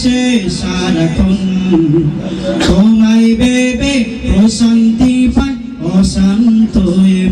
ভাসে সারাক্ষণ তোমায় ভেবে প্রশান্তি পায় অশান্ত এ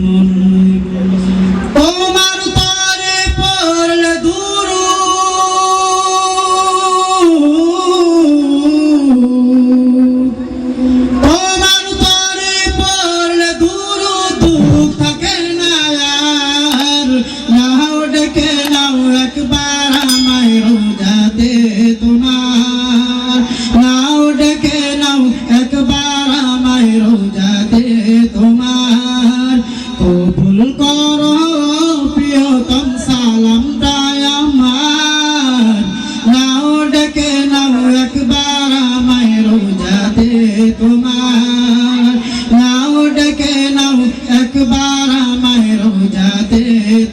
তোমার নাও ডেকে নাও একবার আমায় রোজাতে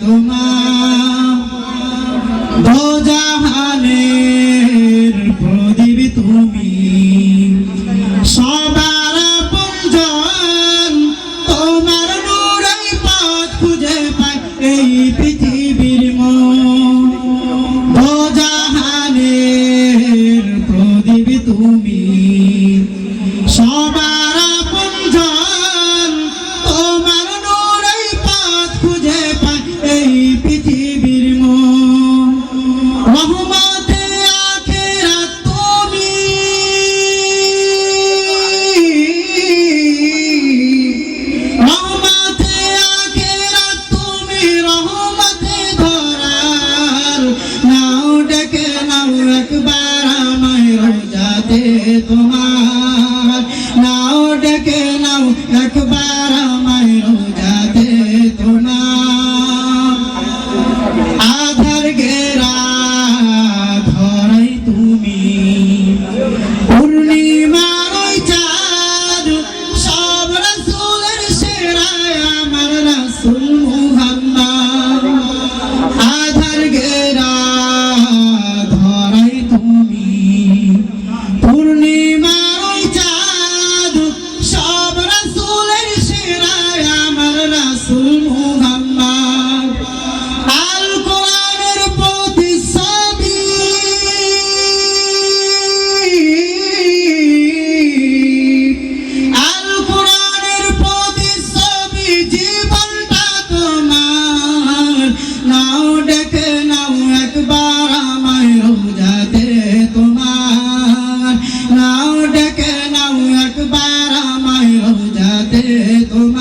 তোমার দো জাহানের প্রদীপ তুমি সবার তোমার। নাও ডেকে নাও একবার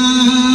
Oh.